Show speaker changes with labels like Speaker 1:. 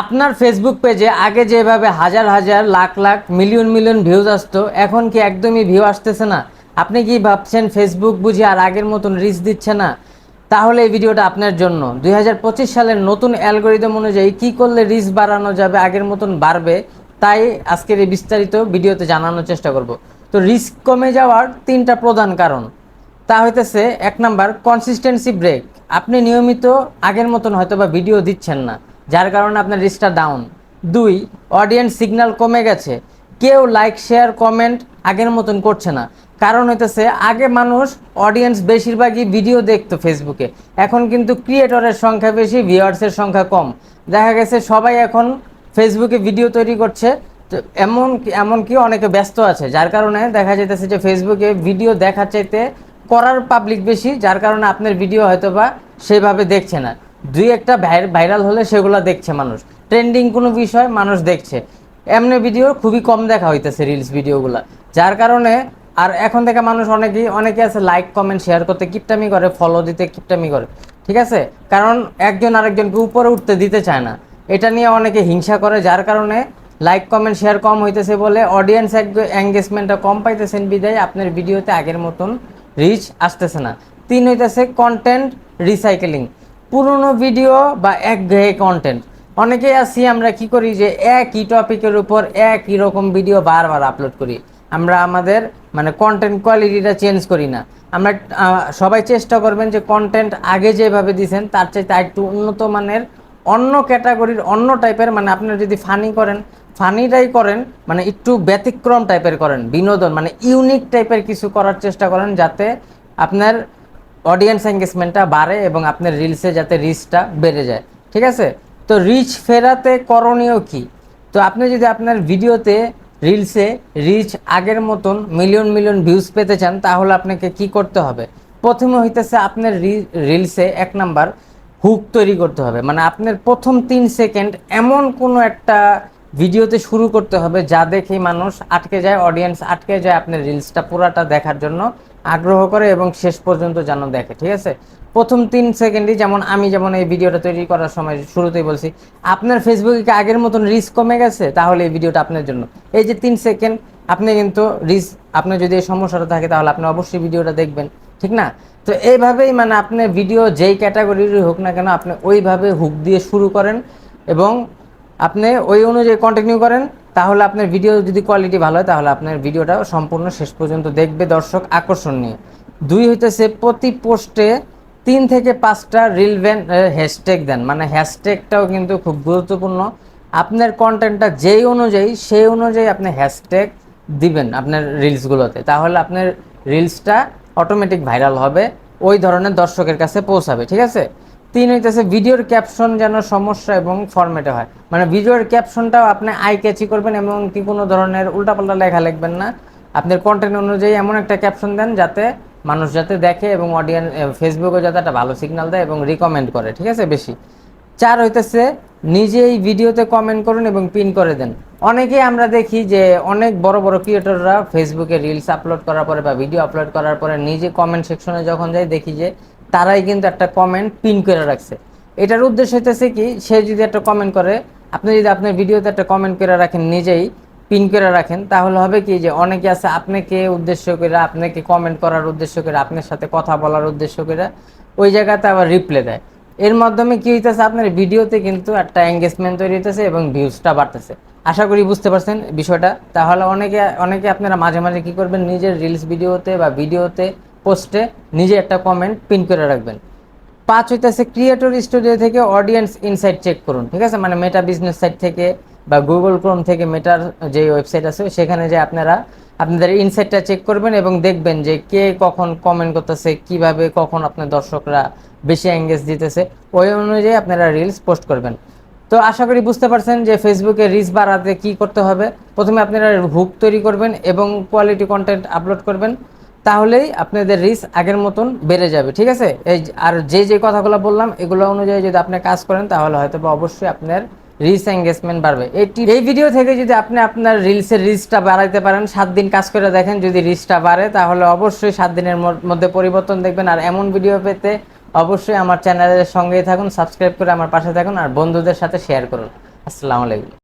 Speaker 1: আপনার ফেসবুক পেজে আগে যেভাবে হাজার হাজার, lakh lakh million million views আসতো, এখন কি একদমই ভিউ আসতেছে না? আপনি কি ভাবছেন ফেসবুক বুঝি আর আগের মতন রিচ দিচ্ছে না? তাহলে এই ভিডিওটা আপনার জন্য। দু হাজার পঁচিশ সালের নতুন অ্যালগোরিদম অনুযায়ী কি করলে রিচ বাড়ানো যাবে, আগের মতন বাড়বে, তাই আজকের এই বিস্তারিত ভিডিওতে জানানোর চেষ্টা করব। তো রিস্ক কমে যাওয়ার তিনটা প্রধান কারণ। তা হইতেছে, এক নাম্বার কনসিস্টেন্সি ব্রেক আপনি নিয়মিত আগের মতন হয়তো বা ভিডিও দিচ্ছেন না। যার কারণে আপনার রিস্কটা ডাউন দুই অডিয়েন্স সিগন্যাল কমে গেছে। কেউ লাইক শেয়ার কমেন্ট আগের মতন করছে না। কারণ হইতেছে, আগে মানুষ অডিয়েন্স বেশিরভাগই ভিডিও দেখতো ফেসবুকে এখন কিন্তু ক্রিয়েটরের সংখ্যা বেশি ভিউয়ার্সের সংখ্যা কম। দেখা গেছে, সবাই এখন ফেসবুকে ভিডিও তৈরি করছে। তো এমন, এমনকি অনেকে ব্যস্ত আছে। যার কারণে দেখা যাইতেছে যে ফেসবুকে ভিডিও দেখা চাইতে করার পাবলিক বেশি, যার কারণে আপনার ভিডিও হয়তো বা সেভাবে দেখছে না। দুই একটা ভাইরাল হলে সেগুলো দেখছে মানুষ। ট্রেন্ডিং কোনো বিষয় মানুষ দেখছে। এমনি ভিডিও খুবই কম দেখা হইতেছে রিলস ভিডিওগুলো যার কারণে আর এখন থেকে মানুষ অনেকেই অনেকে আছে লাইক কমেন্ট শেয়ার করতে কিপটামি করে ফলো দিতে কিপটামি করে। ঠিক আছে? কারণ একজন আরেকজনকে উপরে উঠতে দিতে চায় না। এটা নিয়ে অনেকে হিংসা করে, যার কারণে লাইক কমেন্ট শেয়ার কম হইতেছে বলে অডিয়েন্স এঙ্গেজমেন্টটা কম পাইতেছেন বিদায়। আপনার ভিডিওতে আগের মতন রিচ আসতেছে না। তিন হইতেছে কন্টেন্ট রিসাইকেলিং পুরনো ভিডিও বা একঘেয়ে কন্টেন্ট অনেকেই আছি, আমরা কি করি যে একই টপিকের উপর একই রকম ভিডিও বারবার আপলোড করি। আমরা আমাদের মানে কন্টেন্ট কোয়ালিটিটা চেঞ্জ করি না। আমরা সবাই চেষ্টা করবেন যে কন্টেন্ট আগে যেভাবে দিয়েছেন তার চাইতে একটু উন্নত মানের অন্য ক্যাটাগরির অন্য টাইপের মানে আপনারা যদি ফানি করেন ফানিটাই করেন মানে একটু ব্যতিক্রম টাইপের করেন, বিনোদন মানে ইউনিক টাইপের কিছু করার চেষ্টা করেন, যাতে আপনার অডিয়েন্স এঙ্গেজমেন্টটা বাড়ে এবং আপনার রিলসে যাতে রিচটা বেড়ে যায়। ঠিক আছে? তো রিচ ফেরাতে করণীয় কি? তো আপনি যদি আপনার ভিডিওতে রিলসে রিচ আগের মতন মিলিয়ন মিলিয়ন ভিউজ পেতে চান, তাহলে আপনাকে কি করতে হবে? প্রথমে হইতেছে আপনার রিলসে এক নাম্বার হুক তৈরি করতে হবে। মানে আপনার প্রথম তিন সেকেন্ড এমন কোনো একটা ভিডিওতে শুরু করতে হবে যা দেখেই মানুষ আটকে যায় অডিয়েন্স আটকে যায় আপনার রিলসটা পুরাটা দেখার জন্য। আগ্রহ করে এবং শেষ পর্যন্ত যেন দেখে, ঠিক আছে? প্রথম তিন সেকেন্ডই যেমন আমি যেমন এই ভিডিওটা তৈরি করার সময় শুরুতেই বলছি, আপনার ফেসবুকে কি আগের মতন রিস্ক কমে গেছে? তাহলে এই ভিডিওটা আপনার জন্য। এই যে তিন সেকেন্ড, আপনি কিন্তু রিস্ক আপনার যদি এই সমস্যাটা থাকে তাহলে আপনি অবশ্যই ভিডিওটা দেখবেন, ঠিক না? তো এইভাবেই মানে আপনি ভিডিও যেই ক্যাটাগরির হোক না কেন, আপনি ওইভাবে হুক দিয়ে শুরু করেন এবং আপনি ওই অনুযায়ী কন্টিনিউ করেন। তাহলে আপনার ভিডিও যদি কোয়ালিটি ভালো হয়, তাহলে আপনার ভিডিওটা সম্পূর্ণ শেষ পর্যন্ত দেখবে দর্শক আকর্ষণ নিয়ে। দুই হইতেছে, প্রতি পোস্টে তিন থেকে পাঁচটা রিলভেন হ্যাশট্যাগ দেন। মানে হ্যাশট্যাগটাও কিন্তু খুব গুরুত্বপূর্ণ। আপনার কন্টেন্টটা যেই অনুযায়ী, সেই অনুযায়ী আপনি হ্যাশট্যাগ দিবেন আপনার রিলসগুলোতে তাহলে আপনার রিলসটা অটোমেটিক ভাইরাল হবে, ওই ধরনের দর্শকের কাছে পৌঁছাবে, ঠিক আছে? তিন হইতেছে ভিডিওর ক্যাপশন যেন সমস্যা এবং ফরম্যাটে হয়। মানে ভিডিওর ক্যাপশনটাও আপনি আই ক্যাচি করবেন এবং কি কোনো ধরনের উল্টাপাল্টা লেখা লিখবেন না। আপনার কন্টেন্ট অনুযায়ী এমন একটা ক্যাপশন দেন যাতে মানুষ যাতে দেখে এবং অডিয়েন্স ফেসবুকে যাতে একটা ভালো সিগন্যাল দেয় এবং রিকমেন্ড করে, ঠিক আছে? বেশি। চার হইতেছে নিজেই ভিডিওতে কমেন্ট করুন এবং পিন করে দেন। অনেকেই আমরা দেখি যে অনেক বড় বড় ক্রিয়েটররা ফেসবুকে রিলস আপলোড করার পরে বা ভিডিও আপলোড করার পরে নিজে কমেন্ট সেকশনে যখন যাই দেখি যে তারাই কিন্তু একটা কমেন্ট পিন করে রাখছে। এটার উদ্দেশ্য হইতেছে কি, সে যদি একটা কমেন্ট করে, আপনি যদি আপনার ভিডিওতে একটা কমেন্ট করে রাখেন, নিজেই পিন করে রাখেন, তাহলে হবে কি যে অনেকে আছে আপনাকে উদ্দেশ্য করে, আপনাকে কমেন্ট করার উদ্দেশ্য করে, আপনার সাথে কথা বলার উদ্দেশ্য করে, ওই জায়গাতে আবার রিপ্লে দেয়। এর মাধ্যমে কি হইতেছে, আপনার ভিডিওতে কিন্তু একটা এঙ্গেজমেন্ট তৈরি হইতেছে এবং ভিউজটা বাড়তেছে। আশা করি বুঝতে পারছেন বিষয়টা। তাহলে অনেকে অনেকে আপনারা মাঝে মাঝে কি করবেন, নিজের রিলস ভিডিওতে বা ভিডিওতে পোস্টে নিজে একটা কমেন্ট পিন করে রাখবেন। পাঁচ হইতেছে ক্রিয়েটর স্টুডিও থেকে অডিয়েন্স ইনসাইট চেক করুন, ঠিক আছে? মানে মেটা বিজনেস সাইট থেকে বা গুগল ক্রোম থেকে মেটার যে ওয়েবসাইট আছে, সেখানে যে আপনারা, আপনাদের ইনসাইটটা চেক করবেন এবং দেখবেন যে কে কখন কমেন্ট করতেছে, কীভাবে, কখন আপনার দর্শকরা বেশি এঙ্গেজ দিতেছে, ওই অনুযায়ী আপনারা রিলস পোস্ট করবেন। তো আশা করি বুঝতে পারছেন যে ফেসবুকে রিচ বাড়াতে কি করতে হবে। প্রথমে আপনারা হুক তৈরি করবেন এবং কোয়ালিটি কন্টেন্ট আপলোড করবেন। তাহলেই আপনাদের রিচ আগের মতন বেড়ে যাবে, ঠিক আছে? এই আর যে যে কথাগুলো বললাম, এগুলো অনুযায়ী যদি আপনি কাজ করেন, তাহলে হয়তো বা অবশ্যই আপনার রিচ এঙ্গেজমেন্ট বাড়বে। এইটি এই ভিডিও থেকে যদি আপনি আপনার রিলসের রিচটা বাড়াইতে পারেন, সাত দিন কাজ করে দেখেন যদি রিচটা বাড়ে, তাহলে অবশ্যই সাত দিনের মধ্যে পরিবর্তন দেখবেন। আর এমন ভিডিও পেতে অবশ্যই আমার চ্যানেলের সঙ্গেই থাকুন সাবস্ক্রাইব করে আমার পাশে থাকুন, আর বন্ধুদের সাথে শেয়ার করুন। আসসালামু আলাইকুম।